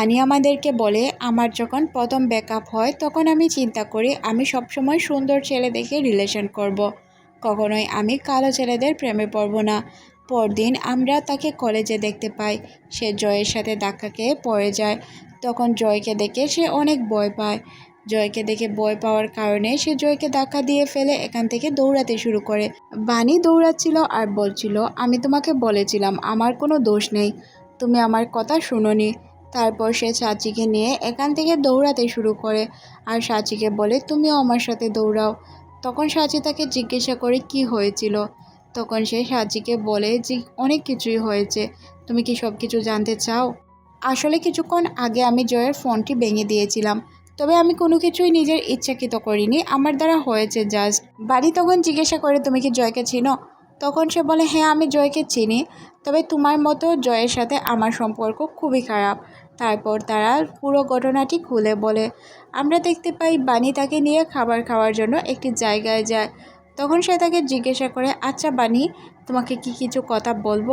বানি আমাদেরকে বলে, আমার যখন প্রথম ব্যাকআপ হয়, তখন আমি চিন্তা করি আমি সবসময় সুন্দর ছেলে দেখে রিলেশন করব। কখনোই আমি কালো ছেলেদের প্রেমে পড়ব না। পরদিন আমরা তাকে কলেজে দেখতে পাই। সে জয়ের সাথে ধাক্কা খেয়ে পড়ে যায়। তখন জয়কে দেখে সে অনেক ভয় পায়। জয়কে দেখে ভয় পাওয়ার কারণে সে জয়কে ধাক্কা দিয়ে ফেলে এখান থেকে দৌড়াতে শুরু করে। বানি দৌড়াচ্ছিল আর বলছিল, আমি তোমাকে বলেছিলাম, আমার কোনো দোষ নেই। তুমি আমার কথা শুনোনি। তারপর সে চাচিকে নিয়ে এখান থেকে দৌড়াতে শুরু করে। আর সাচিকে বলে, তুমিও আমার সাথে দৌড়াও। তখন সাচি তাকে জিজ্ঞাসা করে, কি হয়েছিল? তখন সে সাচিকে বলে যে অনেক কিছুই হয়েছে। তুমি কি সব কিছু জানতে চাও? আসলে কিছুক্ষণ আগে আমি জয়ের ফোনটি ভেঙে দিয়েছিলাম। তবে আমি কোনো কিছুই নিজের ইচ্ছাকৃত করিনি। আমার দ্বারা হয়েছে জাস্ট। বাড়ি তখন জিজ্ঞাসা করে, তুমি কি জয়কে চিনো? তখন সে বলে হ্যাঁ আমি জয়কে চিনি। তবে তোমার মতো জয়ের সাথে আমার সম্পর্ক খুবই খারাপ। তারপর তারা পুরো ঘটনাটি খুলে বলে, আমরা দেখতে পাই বানি তাকে নিয়ে খাবার খাওয়ার জন্য একটি জায়গায় যায়। তখন সে তাকে জিজ্ঞাসা করে আচ্ছা বানি, তোমাকে কি কিছু কথা বলব?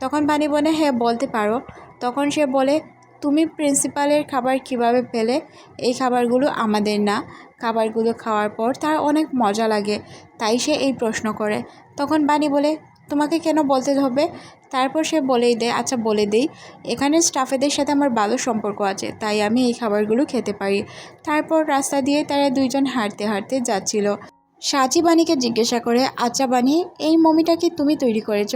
তখন বানি বলে হ্যাঁ বলতে পারো। তখন সে বলে, তুমি প্রিন্সিপালের খাবার কীভাবে পেলে? এই খাবারগুলো আমাদের না। খাবারগুলো খাওয়ার পর তার অনেক মজা লাগে, তাই সে এই প্রশ্ন করে। তখন বানি বলে, তোমাকে কেন বলতে হবে? তারপর সে বলেই দেয় আচ্ছা বলে দেই। এখানে স্টাফেদের সাথে আমার ভালো সম্পর্ক আছে, তাই আমি এই খাবারগুলো খেতে পারি। তারপর রাস্তা দিয়ে তারা দুইজন হাঁটতে হাঁটতে যাচ্ছিল। সাচি বাণীকে জিজ্ঞাসা করে আচ্ছা বাণী এই মমিটা কি তুমি তৈরি করেছ?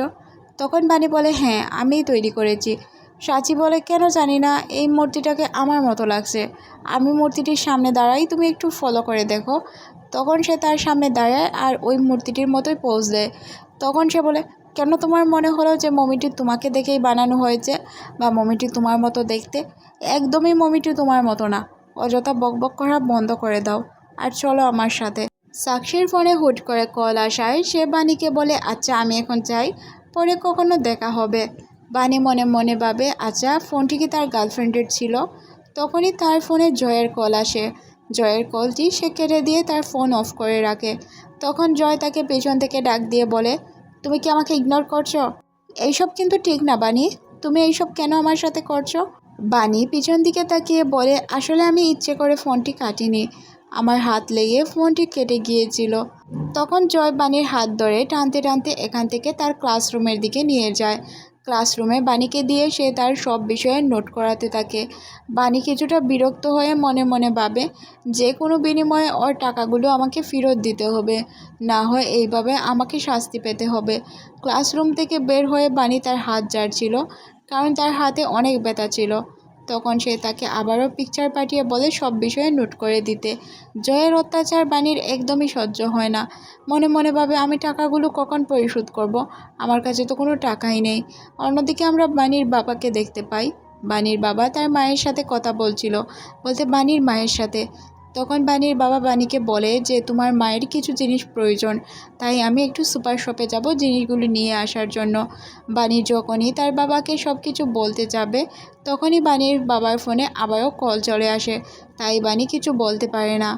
তখন বাণী বলে হ্যাঁ আমিই তৈরি করেছি। সাচি বলে, কেন জানি না, এই মূর্তিটাকে আমার মতো লাগছে। আমি মূর্তিটির সামনে দাঁড়াই, তুমি একটু ফলো করে দেখো। তখন সে তার সামনে দাঁড়ায় আর ওই মূর্তিটির মতোই পোজ দেয়। তখন সে বলে কেন তোমার মনে হলো যে মমিটি তোমাকে দেখেই বানানো হয়েছে বা মমিটি তোমার মতো দেখতে? একদমই মমিটি তোমার মতো না। অযথা বকবক করা বন্ধ করে দাও। আর চলো আমার সাথে। সাক্ষীর ফোনে হুট করে কল আসায় সে বাণীকে বলে আচ্ছা আমি এখন চাই পরে কখনো দেখা হবে। বাণী মনে মনে ভাবে আচ্ছা ফোনটি কি তার গার্লফ্রেন্ডের ছিল? তখনই তার ফোনে জয়ের কল আসে। জয়ের কলটি সে কেটে দিয়ে তার ফোন অফ করে রাখে। তখন জয় তাকে পেছন থেকে ডাক দিয়ে বলে তুমি কি আমাকে ইগনোর করছ? এইসব কিন্তু ঠিক না, বানি। তুমি এইসব কেন আমার সাথে করছ? বানি, পিছন দিকে তাকিয়ে বলে, আসলে আমি ইচ্ছে করে ফোনটি কাটিনি। আমার হাত লেগে ফোনটি কেটে গিয়েছিল। তখন জয় বানির হাত ধরে টানতে টানতে এখান থেকে তার ক্লাসরুমের দিকে নিয়ে যায়। ক্লাসরুমে বাণীকে দিয়ে সে তার সব বিষয়ে নোট করাতে থাকে। বাণী কিছুটা বিরক্ত হয়ে মনে মনে ভাবে, যে কোনো বিনিময়ে ওর টাকাগুলো আমাকে ফেরত দিতে হবে। না হয় এইভাবে আমাকে শাস্তি পেতে হবে। ক্লাসরুম থেকে বের হয়ে বাণী তার হাত ঝাড়ছিল কারণ তার হাতে অনেক ব্যথা ছিল। তখন সে তাকে আবারও পিকচার পাঠিয়ে বলে সব বিষয়ে নোট করে দিতে। জয়ের অত্যাচার বাণীর একদমই সহ্য হয় না। মনে মনে ভাবে, আমি টাকাগুলো কখন পরিশোধ করব? আমার কাছে তো কোনো টাকাই নেই। অন্যদিকে আমরা বাণীর বাবাকে দেখতে পাই। বাণীর বাবা তার মায়ের সাথে কথা বলছিল। বলতে, বাণীর মায়ের সাথে। তখন বাণীর বাবা বাণীকে বলে যে, তোমার মায়ের কিছু জিনিস প্রয়োজন, তাই আমি একটু সুপার শপে যাব জিনিসগুলো নিয়ে আসার জন্য। বাণী যখনই তার বাবাকে সব কিছু বলতে যাবে, তখনই বাণীর বাবার ফোনে আবারও কল চলে আসে। তাই বাণী কিছু বলতে পারে না।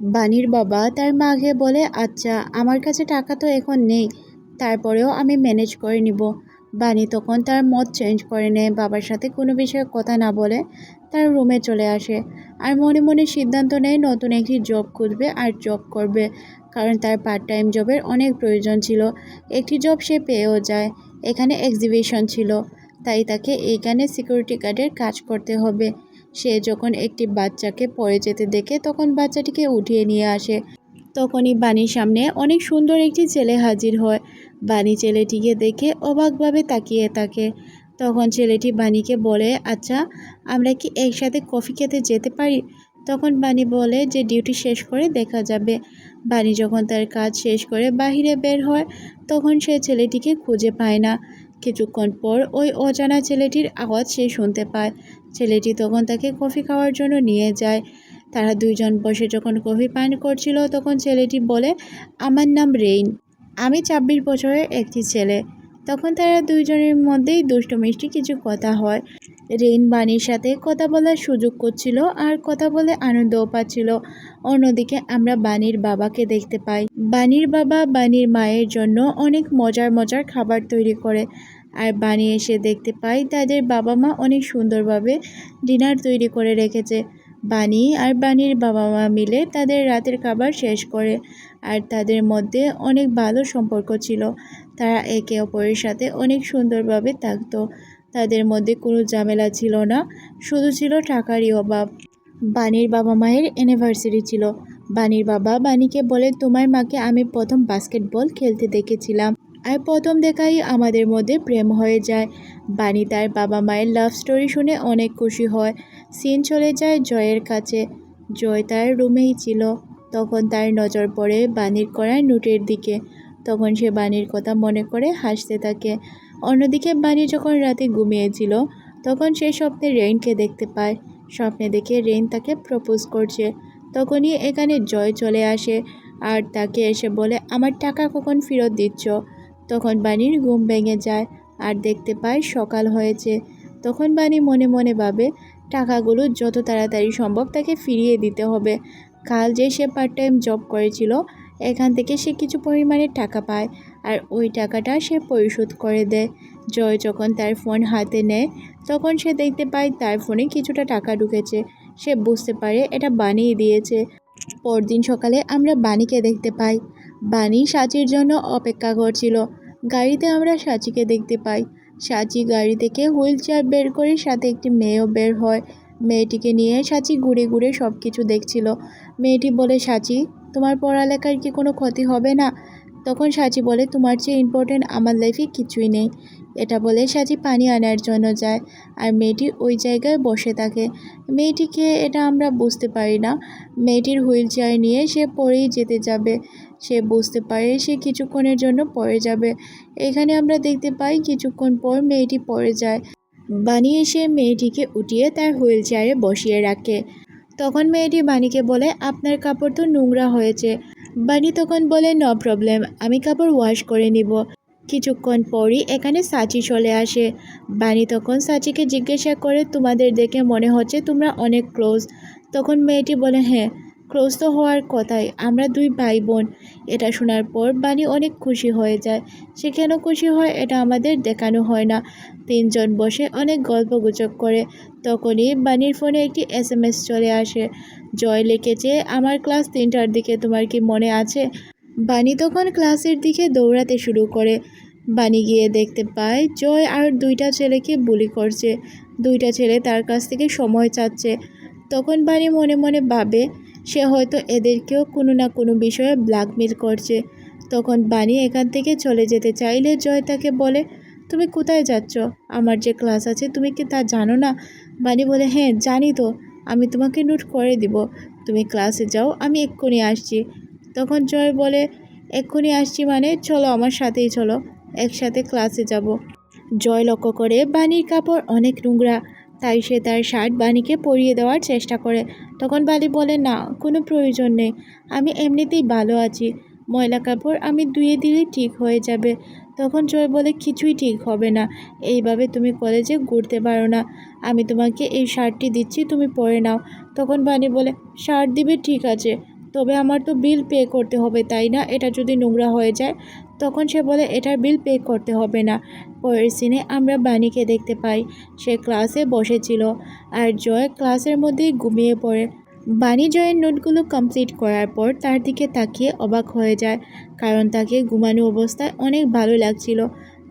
বাণীর বাবা তার মাকে বলে আচ্ছা আমার কাছে টাকা তো এখন নেই, তারপরেও আমি ম্যানেজ করে নিব। বাণী তখন তার মত চেঞ্জ করে নেয়, বাবার সাথে কোনো বিষয়ে কথা না বলে তার রুমে চলে আসে। আর মনে মনে সিদ্ধান্ত নেয়, নতুন একটি জব খুঁজবে আর জব করবে। কারণ তার পার্ট টাইম জবের অনেক প্রয়োজন ছিল। একটি জব সে পেয়েও যায়। এখানে এক্সিবিশন ছিল। তাই তাকে এইখানে সিকিউরিটি গার্ডের কাজ করতে হবে। সে যখন একটি বাচ্চাকে পড়ে যেতে দেখে, তখন বাচ্চাটিকে উঠিয়ে নিয়ে আসে। তখনই বাণীর সামনে অনেক সুন্দর একটি ছেলে হাজির হয়। বাণী ছেলেটিকে দেখে অবাকভাবে তাকিয়ে থাকে। তখন ছেলেটি বাণীকে বলে আচ্ছা আমরা কি একসাথে কফি খেতে যেতে পারি? তখন বাণী বলে যে, ডিউটি শেষ করে দেখা যাবে। বাণী যখন তার কাজ শেষ করে বাহিরে বের হয়, তখন সে ছেলেটিকে খুঁজে পায় না। কিছুক্ষণ পর ওই অজানা ছেলেটির আওয়াজ সে শুনতে পায়। ছেলেটি তখন তাকে কফি খাওয়ার জন্য নিয়ে যায়। তারা দুইজন বসে যখন কফি পান করছিল, তখন ছেলেটি বলে, আমার নাম রেইন। আমি ছাব্বিশ বছরের একটি ছেলে। তখন তারা দুইজনের মধ্যেই দুষ্টু মিষ্টি কিছু কথা হয়। রেইন বাণীর সাথে কথা বলার সুযোগ করছিল আর কথা বলে আনন্দও পাচ্ছিল। অন্যদিকে আমরা বাণীর বাবাকে দেখতে পাই। বাণীর বাবা বাণীর মায়ের জন্য অনেক মজার মজার খাবার তৈরি করে। আর বানি এসে দেখতে পাই তাদের বাবা মা অনেক সুন্দরভাবে ডিনার তৈরি করে রেখেছে। বানি আর বানির বাবা মা মিলে তাদের রাতের খাবার শেষ করে আর তাদের মধ্যে অনেক ভালো সম্পর্ক ছিল। তারা একে অপরের সাথে অনেক সুন্দরভাবে থাকতো। তাদের মধ্যে কোনো ঝামেলা ছিল না, শুধু ছিল টাকারই অভাব। বানির বাবা মায়ের অ্যানিভার্সারি ছিল। বানির বাবা বানিকে বলে, তোমার মাকে আমি প্রথম বাস্কেটবল খেলতে দেখেছিলাম আর প্রথম দেখাই আমাদের মধ্যে প্রেম হয়ে যায়। বানি তার বাবা মায়ের লাভ স্টোরি শুনে অনেক খুশি হয়। সিন চলে যায় জয়ের কাছে। জয় তার রুমেই ছিল। তখন তার নজর পড়ে বানির করা নোটের দিকে। তখন সে বানির কথা মনে করে হাসতে থাকে। অন্যদিকে বানি যখন রাতে ঘুমিয়েছিল, তখন সে স্বপ্নে রেইনকে দেখতে পায়। স্বপ্নে দেখে রেইন তাকে প্রপোজ করছে। তখনই এখানে জয় চলে আসে আর তাকে এসে বলে, আমার টাকা কখন ফেরত দিচ্ছ? তখন বানির ঘুম ভেঙে যায় আর দেখতে পায় সকাল হয়েছে। তখন বানি মনে মনে ভাবে টাকাগুলো যত তাড়াতাড়ি সম্ভব তাকে ফিরিয়ে দিতে হবে। কাল যে সে পার্ট টাইম জব করেছিল, এখান থেকে সে কিছু পরিমাণে টাকা পায় আর ওই টাকাটা সে পরিশোধ করে দেয়। জয় যখন তার ফোন হাতে নেয়, তখন সে দেখতে পায় তার ফোনে কিছুটা টাকা ঢুকেছে। সে বুঝতে পারে এটা বানিয়ে দিয়েছে। পরদিন সকালে আমরা বাণীকে দেখতে পাই। বাণী সাচির জন্য অপেক্ষা করছিল। গাড়িতে আমরা সাচিকে দেখতে পাই। সাচি গাড়ি থেকে হুইল চেয়ার বের করে সাথে একটি মেয়েও বের হয়। মেয়েটিকে নিয়ে সাচি ঘুরে ঘুরে সব কিছু দেখছিল। মেয়েটি বলে, সাচি, তোমার পড়ালেখার কি কোনো ক্ষতি হবে না? তখন সাচি বলে, তোমার চেয়ে ইম্পর্টেন্ট আমার লাইফে কিছুই নেই। এটা বলে সাচি পানি আনার জন্য যায় আর মেয়েটি ওই জায়গায় বসে থাকে। মেয়েটিকে এটা আমরা বুঝতে পারি না। মেয়েটির হুইল চেয়ার নিয়ে সে পরেই যেতে যাবে। সে বুঝতে পারে সে কিছুক্ষণের জন্য পড়ে যাবে। এখানে আমরা দেখতে পাই কিছুক্ষণ পর মেয়েটি পড়ে যায়। বানিয়ে এসে মেয়েটিকে উঠিয়ে তার হুইল চেয়ারে বসিয়ে রাখে। তখন মেয়েটি বাণীকে বলে, আপনার কাপড় তো নোংরা হয়েছে। বাণী তখন বলে, নো প্রবলেম, আমি কাপড় ওয়াশ করে নিব। কিছুক্ষণ পরই এখানে সাচি চলে আসে। বাণী তখন সাচিকে জিজ্ঞাসা করে, তোমাদের দেখে মনে হচ্ছে তোমরা অনেক ক্লোজ? তখন মেয়েটি বলে হ্যাঁ। ক্লোজ তো হওয়ার কথাই আমরা দুই ভাই বোন এটা শোনার পর বাণী অনেক খুশি হয়ে যায়। সে কেন খুশি হয় এটা আমাদের দেখানো হয় না। তিনজন বসে অনেক গল্প গুজব করে। তখনই বাণীর ফোনে একটি এস এম এস চলে আসে। জয় লিখেছে আমার ক্লাস তিনটার দিকে, তোমার কি মনে আছে? বাণী তখন ক্লাসের দিকে দৌড়াতে শুরু করে। বাণী গিয়ে দেখতে পায়, জয় আর দুইটা ছেলেকে বুলি করছে। দুইটা ছেলে তার কাছ থেকে সময় চাচ্ছে। তখন বাণী মনে মনে ভাবে সে হয়তো এদেরকেও কোনো না কোনো বিষয়ে ব্ল্যাকমেল করছে। তখন বাণী এখান থেকে চলে যেতে চাইলে জয় তাকে বলে, তুমি কোথায় যাচ্ছ? আমার যে ক্লাস আছে, তুমি কি তা জানো না? বাণী বলে হ্যাঁ জানি তো। আমি তোমাকে নোট করে দিব। তুমি ক্লাসে যাও, আমি এক্ষুনি আসছি। তখন জয় বলে, এক্ষুনি আসছি মানে? চলো আমার সাথেই চলো। একসাথে ক্লাসে যাব। জয় লক্ষ্য করে বাণীর কাপড় অনেক নোংরা। তাই সে তার শার্ট বাণীকে পরিয়ে দেওয়ার চেষ্টা করে। তখন বালি বলে, না, কোনো প্রয়োজন নেই। আমি এমনিতেই ভালো আছি। ময়লা কাপড় আমি ধুয়ে দিলেই ঠিক হয়ে যাবে তখন জয় বলে, কিছুই ঠিক হবে না। এইভাবে তুমি কলেজে ঘুরতে পারো না। আমি তোমাকে এই শার্টটি দিচ্ছি, তুমি পরে নাও তখন বাণী বলে, শার্ট দিবে ঠিক আছে। তবে আমার তো বিল পে করতে হবে, তাই না? এটা যদি নোংরা হয়ে যায়, তখন সে বলে, এটার বিল পে করতে হবে না। পরের সিনে আমরা বাণীকে দেখতে পাই। সে ক্লাসে বসেছিল আর জয় ক্লাসের মধ্যেই ঘুমিয়ে পড়ে। বাণী জয়ের নোটগুলো কমপ্লিট করার পর তার দিকে তাকিয়ে অবাক হয়ে যায়, কারণ তাকে ঘুমানো অবস্থায় অনেক ভালো লাগছিল।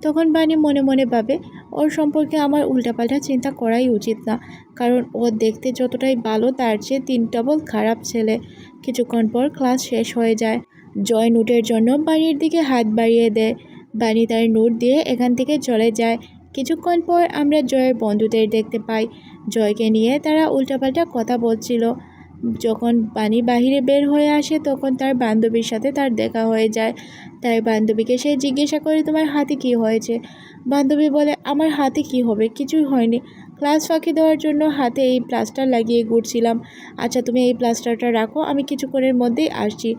তখন বাণী মনে মনে ভাবে, ওর সম্পর্কে আমার উল্টাপাল্টা চিন্তা করাই উচিত না। কারণ ও দেখতে যতটাই ভালো, তার চেয়ে তিন ডবল খারাপ ছেলে। কিছুক্ষণ পর ক্লাস শেষ হয়ে যায়। জয় নোটের জন্য বাণীর দিকে হাত বাড়িয়ে দেয়। বাণী তার নোট দিয়ে এখান থেকে চলে যায়। কিছুক্ষণ পর আমরা জয়ের বন্ধুদের দেখতে পাই। জয়কে নিয়ে তারা উল্টাপাল্টা কথা বলছিল। যখন বাণী বাহিরে বের হয়ে আসে, তখন তার বান্ধবীর সাথে তার দেখা হয়ে যায়। তার বান্ধবীকে সে জিজ্ঞাসা করে, তোমার হাতে কি হয়েছে? বান্ধবী বলে, আমার হাতে কি হবে? কিছুই হয়নি। ক্লাস ফাঁকি দেওয়ার জন্য হাতে এই প্লাস্টার লাগিয়ে ঘুরছিলাম। আচ্ছা তুমি এই প্লাস্টারটা রাখো, আমি কিছুক্ষণের মধ্যেই আসছি।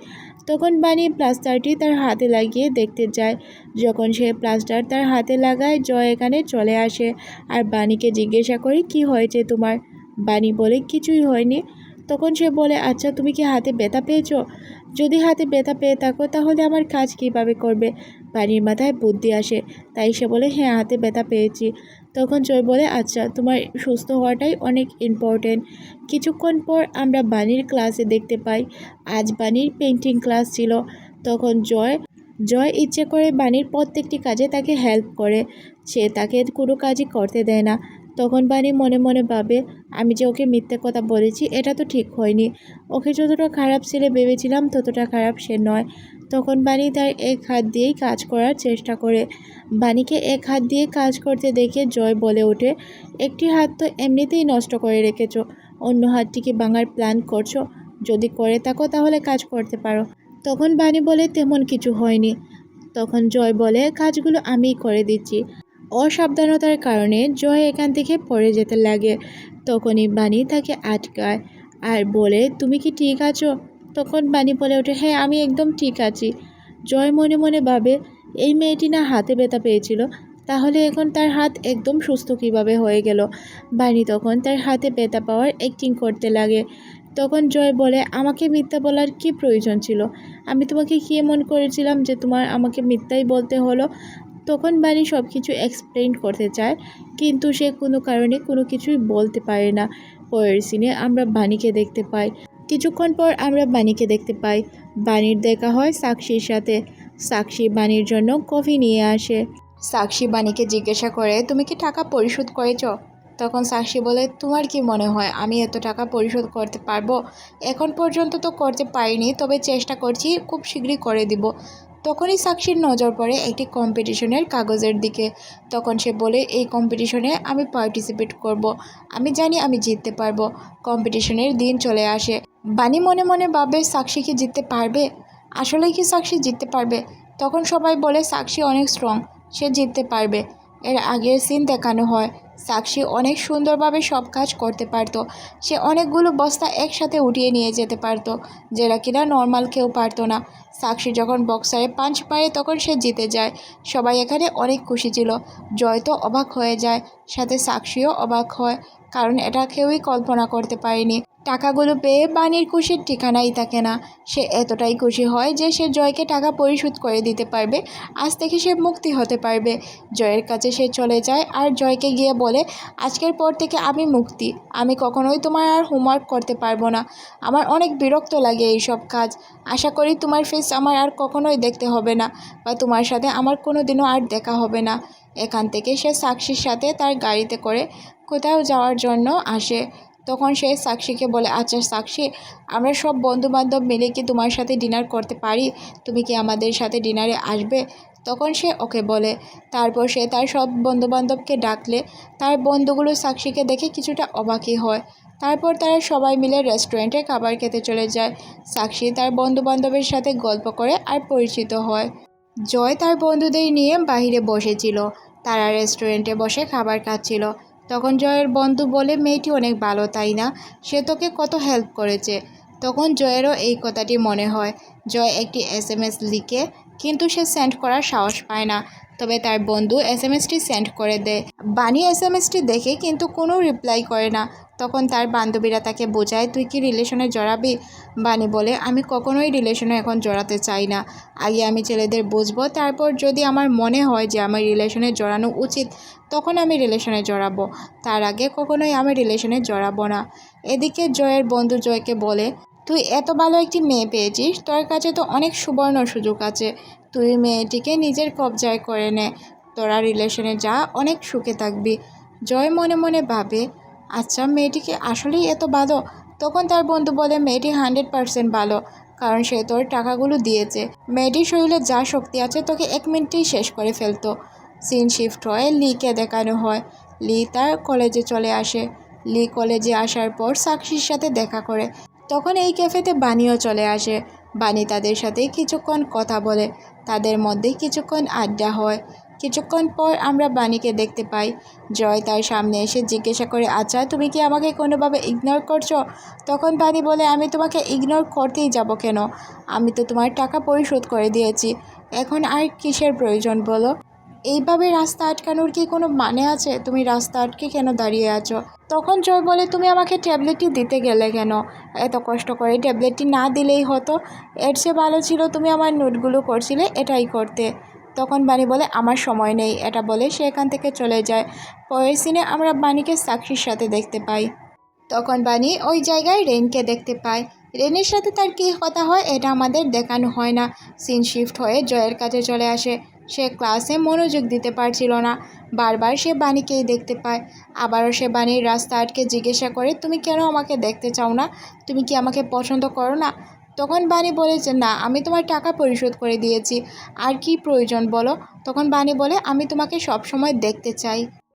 তখন বাণী প্লাস্টারটি তার হাতে লাগিয়ে দেখতে যায়। যখন সে প্লাস্টার তার হাতে লাগায়, জয় এখানে চলে আসে। আর বাণীকে জিজ্ঞাসা করে, কি হয়েছে তোমার? বাণী বলে, কিছুই হয়নি। তখন সে বলে আচ্ছা তুমি কি হাতে ব্যথা পেয়েছ? যদি হাতে ব্যথা পেয়ে থাকো, তাহলে আমার কাজ কীভাবে করবে? বাড়ির মাথায় বুদ্ধি আসে। তাই সে বলে হ্যাঁ হাতে ব্যথা পেয়েছি। তখন জয় বলে আচ্ছা তোমার সুস্থ হওয়াটাই অনেক ইম্পর্টেন্ট কিছুক্ষণ পর আমরা বাণীর ক্লাসে দেখতে পাই। আজ বাণীর পেন্টিং ক্লাস ছিল। তখন জয় জয় ইচ্ছে করে বাণীর প্রত্যেকটি কাজে তাকে হেল্প করে। সে তাকে কোনো কাজই করতে দেয় না। তখন বাণী মনে মনে ভাবে, আমি যে ওকে মিথ্যে কথা বলেছি, এটা তো ঠিক হয়নি। ওকে যতটা খারাপ ছেলে ভেবেছিলাম, ততটা খারাপ সে নয়। তখন বাণী তার এক হাত দিয়েই কাজ করার চেষ্টা করে। বাণীকে এক হাত দিয়ে কাজ করতে দেখে জয় বলে ওঠে, একটি হাত তো এমনিতেই নষ্ট করে রেখেছো, অন্য হাতটিকে ভাঙার প্ল্যান করছ। যদি করে থাকো, তাহলে কাজ করতে পারো। তখন বাণী বলে, তেমন কিছু হয়নি। তখন জয় বলে, কাজগুলো আমিই করে দিচ্ছি। অসাবধানতার কারণে জয় এখান থেকে পড়ে যেতে লাগে। তখনই বাণী তাকে আটকায়। আর বলে, তুমি কি ঠিক আছো? তখন বাণী বলে ওঠে হ্যাঁ আমি একদম ঠিক আছি। জয় মনে মনে ভাবে, এই মেয়েটি না হাতে ব্যথা পেয়েছিল, তাহলে এখন তার হাত একদম সুস্থ কীভাবে হয়ে গেল? বাণী তখন তার হাতে ব্যথা পাওয়ার অ্যাক্টিং করতে লাগে। তখন জয় বলে, আমাকে মিথ্যা বলার কি প্রয়োজন ছিল? আমি তোমাকে কি এমন করেছিলাম যে তোমার আমাকে মিথ্যাই বলতে হলো? তখন বাণী সব কিছু এক্সপ্লেন করতে চায়, কিন্তু সে কোনো কারণে কোনো কিছুই বলতে পারে না। পরের সিনে আমরা বাণীকে দেখতে পাই। কিছুক্ষণ পর আমরা বাণীকে দেখতে পাই। বাণীর দেখা হয় সাক্ষীর সাথে। সাক্ষী বাণীর জন্য কফি নিয়ে আসে। সাক্ষী বাণীকে জিজ্ঞাসা করে, তুমি কি টাকা পরিশোধ করেছ? তখন সাক্ষী বলে, তোমার কি মনে হয়, আমি এত টাকা পরিশোধ করতে পারব? এখন পর্যন্ত তো করতে পারিনি, তবে চেষ্টা করছি, খুব শীঘ্রই করে দিব। তখনই সাক্ষীর নজর পড়ে একটি কম্পিটিশনের কাগজের দিকে। তখন সে বলে, এই কম্পিটিশনে আমি পার্টিসিপেট করব। আমি জানি আমি জিততে পারব। কম্পিটিশনের দিন চলে আসে। বাণী মনে মনে ভাবে, সাক্ষী কি জিততে পারবে? আসলেই কি সাক্ষী জিততে পারবে? তখন সবাই বলে, সাক্ষী অনেক স্ট্রং সে জিততে পারবে। এর আগের সিন দেখানো হয়। সাক্ষী অনেক সুন্দরভাবে সব কাজ করতে পারতো। সে অনেকগুলো বস্তা একসাথে উঠিয়ে নিয়ে যেতে পারতো, যেটা কিনা নর্মাল কেউ পারতো না। সাক্ষী যখন বক্সারে পাঞ্চ পায়ে, তখন সে জিতে যায়। সবাই এখানে অনেক খুশি ছিল। জয় তো অবাক হয়ে যায়, সাথে সাক্ষীও অবাক হয়। কারণ এটা কেউই কল্পনা করতে পারেনি। টাকাগুলো পেয়ে বাণীর খুশির ঠিকানাই থাকে না। সে এতটাই খুশি হয় যে সে জয়কে টাকা পরিশোধ করে দিতে পারবে। আজ থেকে সে মুক্তি হতে পারবে। জয়ের কাছে সে চলে যায় আর জয়কে গিয়ে বলে, আজকের পর থেকে আমি মুক্তি। আমি কখনোই তোমার আর হোমওয়ার্ক করতে পারব না। আমার অনেক বিরক্ত লাগে এই সব কাজ। আশা করি তোমার ফেস আমার আর কখনোই দেখতে হবে না বা তোমার সাথে আমার কোনো দিনও আর দেখা হবে না। এখান থেকে সে সাক্ষীর সাথে তার গাড়িতে করে কোথাও যাওয়ার জন্য আসে। তখন সে সাক্ষীকে বলে আচ্ছা সাক্ষী, আমরা সব বন্ধুবান্ধব মিলে কি তোমার সাথে ডিনার করতে পারি? তুমি কি আমাদের সাথে ডিনারে আসবে? তখন সে ওকে বলে। তারপর সে তার সব বন্ধুবান্ধবকে ডাকলে। তার বন্ধুগুলো সাক্ষীকে দেখে কিছুটা অবাকই হয়। তারপর তারা সবাই মিলে রেস্টুরেন্টে খাবার খেতে চলে যায়। সাক্ষী তার বন্ধুবান্ধবের সাথে গল্প করে আর পরিচিত হয়। জয় তার বন্ধুদের নিয়ে বাইরে বসেছিল। তারা রেস্টুরেন্টে বসে খাবার খাচ্ছিল। তখন জয়ের বন্ধু বলে, মেয়েটি অনেক ভালো, তাই না? সে তোকে কত হেল্প করেছে। তখন জয়েরও এই কথাটি মনে হয়। জয় একটি এস এম এস লিখে, কিন্তু সে সেন্ড করার সাহস পায় না। তবে তার বন্ধু এস এম এসটি সেন্ড করে দেয়। বানি এস এম এসটি দেখে কিন্তু কোনো রিপ্লাই করে না। তখন তার বান্ধবীরা তাকে বোঝায়, তুই কি রিলেশনে জড়াবি? বানি বলে, আমি কখনোই রিলেশনে এখন জড়াতে চাই না। আগে আমি ছেলেদের বুঝব, তারপর যদি আমার মনে হয় যে আমার রিলেশনে জড়ানো উচিত, তখন আমি রিলেশনে জড়াবো। তার আগে কখনোই আমি রিলেশনে জড়াবো না। এদিকে জয়ের বন্ধু জয়কে বলে, তুই এত ভালো একটি মেয়ে পেয়েছিস, তোর কাছে তো অনেক সুবর্ণ সুযোগ আছে। তুই মেয়েটিকে নিজের কবজায় করে নে। তোরা রিলেশনে যা, অনেক সুখে থাকবি। জয় মনে মনে ভাবে আচ্ছা মেয়েটিকে আসলেই এত ভালো তখন তার বন্ধু বলে, মেয়েটি হান্ড্রেড পারসেন্ট ভালো, কারণ সে তোর টাকাগুলো দিয়েছে। মেয়েটির শরীরে যা শক্তি আছে, তোকে এক মিনিটেই শেষ করে ফেলতো। সিন শিফট হয়ে, লিকে দেখানো হয়। লি তার কলেজে চলে আসে। লি কলেজে আসার পর সাক্ষীর সাথে দেখা করে। তখন এই ক্যাফেতে বানিও চলে আসে। বানি তাদের সাথে কিছুক্ষণ কথা বলে। তাদের মধ্যে কিছুক্ষণ আড্ডা হয়। কিছুক্ষণ পর আমরা বাণীকে দেখতে পাই। জয় তার সামনে এসে জিজ্ঞাসা করে আচ্ছা তুমি কি আমাকে কোনোভাবে ইগনোর করছ? তখন বাণী বলে, আমি তোমাকে ইগনোর করতেই যাব কেন? আমি তো তোমার টাকা পরিশোধ করে দিয়েছি। এখন আর কিসের প্রয়োজন বলো? এইভাবে রাস্তা আটকানোর কি কোনো মানে আছে? তুমি রাস্তা আটকে কেন দাঁড়িয়ে আছো? তখন জয় বলে, তুমি আমাকে ট্যাবলেটটি দিতে গেলে কেন? এত কষ্ট করে ট্যাবলেটটি না দিলেই হতো। এর চেয়ে ভালো ছিল তুমি আমার নোটগুলো করছিলে এটাই করতে। তখন বাণী বলে, আমার সময় নেই। এটা বলে সে এখান থেকে চলে যায়। পরের সিনে আমরা বাণীকে সাক্ষীর সাথে দেখতে পাই। তখন বাণী ওই জায়গায় রেনকে দেখতে পায়। রেনের সাথে তার কী কথা হয়, এটা আমাদের দেখানো হয় না। সিন শিফট হয়ে জয়ের কাছে চলে আসে। সে ক্লাসে মনোযোগ দিতে পারছিল না। বারবার সে বাণীকেই দেখতে পায়। আবারও সে বাণীর রাস্তা আটকে জিজ্ঞাসা করে, তুমি কেন আমাকে দেখতে চাও না? তুমি কি আমাকে পছন্দ করো না? তখন বাণী বলে যে, না, আমি তোমার টাকা পরিশোধ করে দিয়েছি। আর কি প্রয়োজন বলো? তখন বাণী বলে, আমি তোমাকে সব সময় দেখতে চাই।